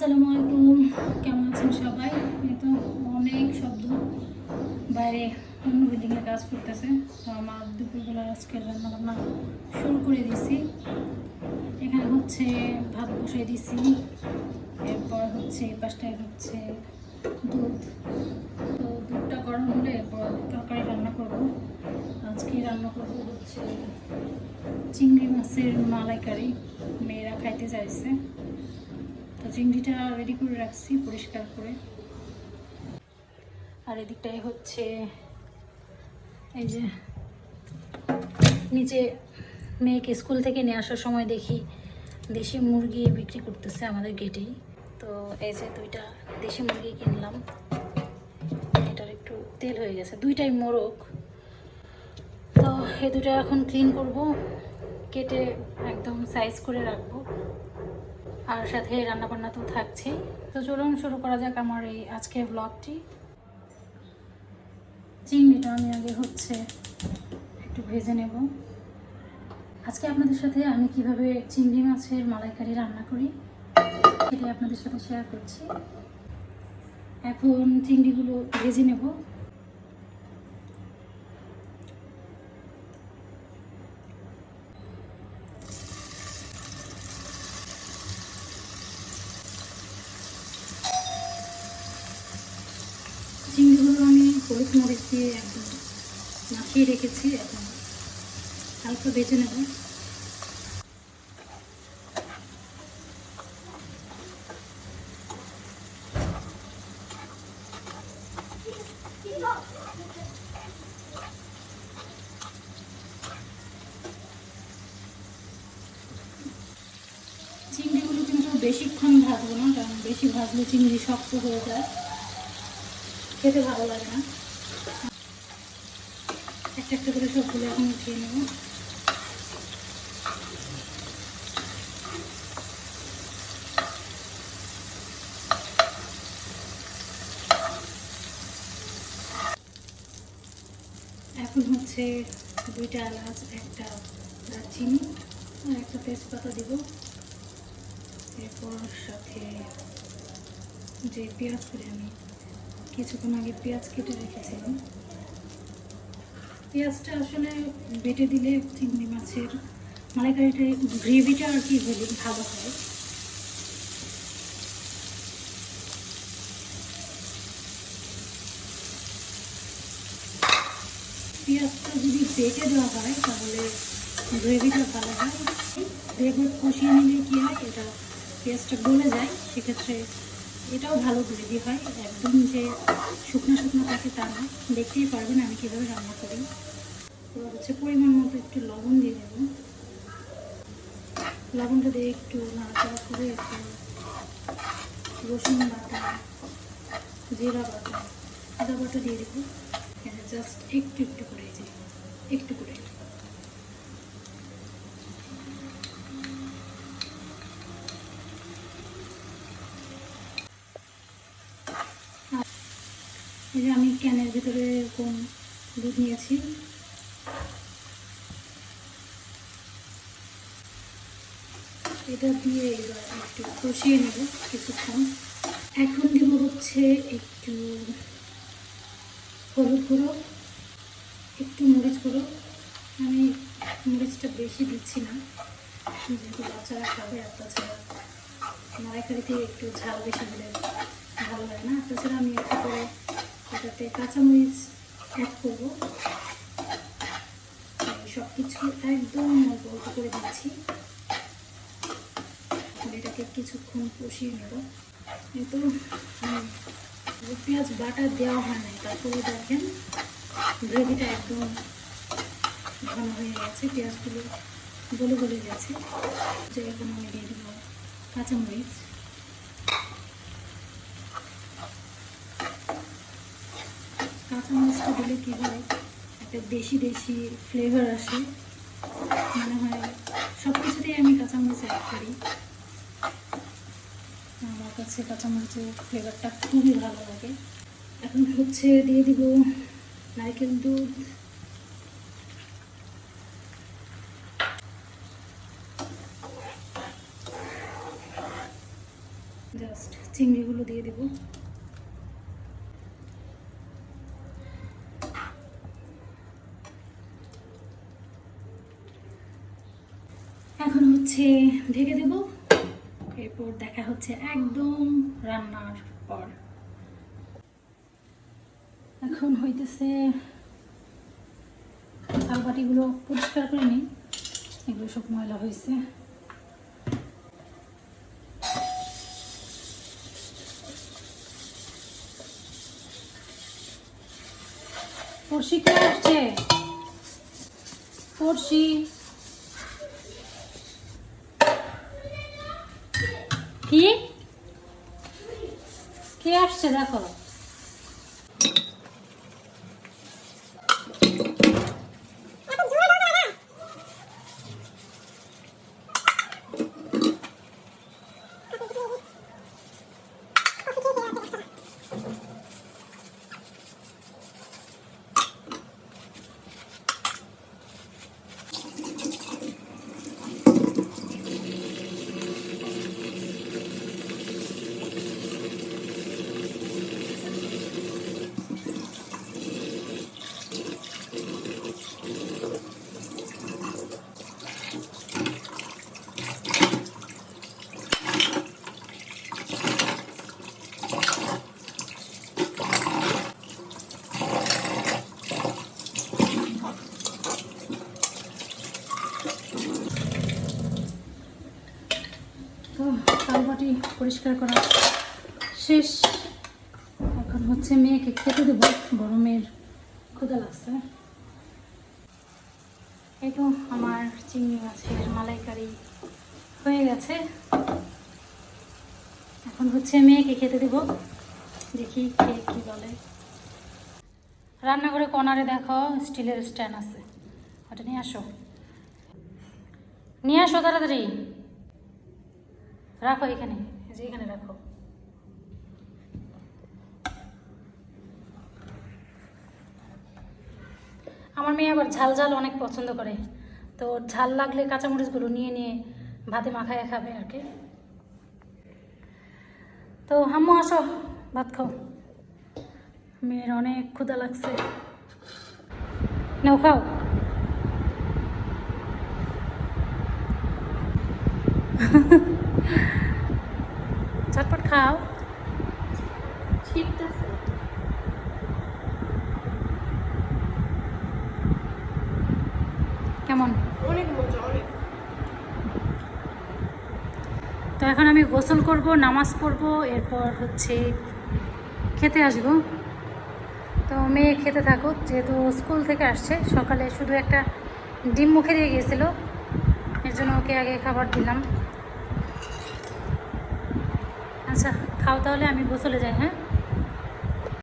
আসসালামু আলাইকুম। কেমন আছেন সবাই? এই তো অনেক শব্দ। বাইরে অন্য বিল্ডিংয়ে কাজ করতেছে। তো আমার দুপুরবেলা আজকে রান্না বান্না শুরু করে দিছি। এখানে হচ্ছে ভাত বসিয়ে দিছি। এরপর হচ্ছে এই পাশটায় হচ্ছে দুধ। তো দুধটা গরম হলে এরপর তরকারি রান্না করব। আজকে রান্না করব হচ্ছে চিংড়ি মাছের মালাইকারি। মেয়েরা খাইতে চাইছে। তো চিংড়িটা রেডি করে রাখছি, পরিষ্কার করে। আর এদিকটাই হচ্ছে এই যে নিচে মেয়েকে স্কুল থেকে নিয়ে আসার সময় দেখি দেশি মুরগি বিক্রি করতেছে আমাদের গেটেই তো এই যে দুইটা দেশি মুরগি কিনলাম। এটার একটু তেল হয়ে গেছে, দুইটাই মোরগ। তো এই দুটো এখন ক্লিন করব, কেটে একদম সাইজ করে রাখব। আর সাথে রান্নাবান্না তো থাকছেই। তো চলুন শুরু করা যাক আমার এই আজকের ব্লগটি চিংড়িটা আমি আগে হচ্ছে একটু ভেজে নেব। আজকে আপনাদের সাথে আমি কীভাবে চিংড়ি মাছের মালাইকারি রান্না করি সেটা আপনাদের সাথে শেয়ার করছি। এখন চিংড়িগুলো ভেজে নেব। চিংড়িগুলো আমি হলুদ মরিচ দিয়ে একদম মাখিয়ে রেখেছি, এখন হালকা বেজে নেব। চিংড়িগুলো কিন্তু বেশিক্ষণ ভাজবো না, কারণ বেশি ভাজলে চিংড়ি শক্ত হয়ে যায়। খেতে ভালো লাগে না। একটা একটা করে সবগুলো এখন উঠিয়ে নেব। এখন হচ্ছে দুইটা এলাচ, একটা দারচিনি আর একটা তেজপাতা দিব। এরপর সাথে যে পেঁয়াজ করে আমি কিছুক্ষণ আগে পেঁয়াজ কেটে রেখেছিলাম। পেঁয়াজটা আসলে বেটে দিলে চিংড়ি মাছের মালাইকারিটা, গ্রেভিটা আর কি হলে, ভালো হয়। পেঁয়াজটা যদি বেটে দেওয়া হয়, তাহলে গ্রেভিটা ভালো হয়। বেগুন কষিয়ে নিলে কি হয়, এটা পেঁয়াজটা গলে যায়, সেক্ষেত্রে এটাও ভালো গ্রেভি হয়। একদম যে শুকনো শুকনো থাকে তা না। দেখতেই পারবেন আমি কীভাবে রান্না করি। এবার হচ্ছে পরিমাণ মতো একটু লবণ দিয়ে দেব। লবণটা দিয়ে একটু নাড়াচাড়া করে একটু রসুন বাটা, জিরা বাটা, আদা বাটা দিয়ে দেবো। জাস্ট একটু একটু করে একটু করে। এই যে আমি ক্যানের ভিতরে কোন দুধ নিয়েছি। এটা দিয়ে এবার একটু কষিয়ে নেব কিছুক্ষণ। এখন দেবো হচ্ছে একটু হলুদ গুঁড়ো, একটু মরিচ গুঁড়ো। আমি মরিচটা বেশি দিচ্ছি না, যেহেতু বাচ্চারা খাবে আর তাছাড়া মালাইকারিতে একটু ঝাল বেশি দিলে ভালো লাগে না। তাছাড়া আমি একটু করে এটাতে কাঁচামরিচ অ্যাড করব। সব কিছু একদম অল্প করে দিচ্ছি। এটাকে কিছুক্ষণ কষিয়ে নেব। কিন্তু পেঁয়াজ বাটা দেওয়া হয় নাই। তারপরে দেখেন, গ্রেভিটা একদম ঘন হয়ে গেছে। পেঁয়াজগুলো গলে গলে গেছে। যে এখন আমি দিয়ে দেবো কাঁচামরিচ। কাঁচামরিচটা দিলে কী হয়? একটা দেশি দেশি ফ্লেভার আসে। মনে হয় সব কিছুতেই আমি কাঁচামরিচ অ্যাড করি। আমার কাছে কাঁচামরিচের ফ্লেভারটা খুবই ভালো লাগে। এখন হচ্ছে দিয়ে দিব নারকেল দুধ। জাস্ট চিংড়িগুলো দিয়ে দেব এখন হচ্ছে, ঢেকে দেব। এরপর দেখা হচ্ছে একদম রান্নার পর। এখন হইতেছে থালবাটিগুলো পরিষ্কার করে নিই। এগুলো সব ময়লা হয়েছে পড়শি কে আসছে? পড়শি কি? আসছে দেখো তো থালবাটি পরিষ্কার করা। শেষ। এখন হচ্ছে মেয়েকে খেতে দেবো। বড় মেয়ের ক্ষুদা লাগছে। এই তো আমার চিংড়ি মাছের মালাইকারি হয়ে গেছে। এখন হচ্ছে মেয়েকে খেতে দেব। দেখি কে কী বলে। রান্নাঘরে কর্নারে দেখো, স্টিলের স্ট্যান্ড আছে। ওটা নিয়ে আসো। নিয়ে আসো তাড়াতাড়ি। রাখো এখানে। যে এখানে রাখো। আমার মেয়ে আবার ঝাল ঝাল অনেক পছন্দ করে। তো ঝাল লাগলে কাঁচামরিচগুলো নিয়ে নিয়ে ভাতে মাখায় খাবে আর কি। তো হাম্মু, আসো, ভাত খাও। মেয়ের অনেক ক্ষুধা লাগছে। নাও, খাও। চটপট খাও কেমন? অনেক মজা অনেক। তো এখন আমি গোসল করব নামাজ পড়ব এরপর হচ্ছে খেতে আসব। তো মেয়ে খেতে থাকুক যেহেতু স্কুল থেকে আসছে সকালে শুধু একটা ডিম মুখে দিয়ে গিয়েছিল এর জন্য ওকে আগে খাবার দিলাম। আচ্ছা খাও তাহলে আমি গোসলে যাই হ্যাঁ?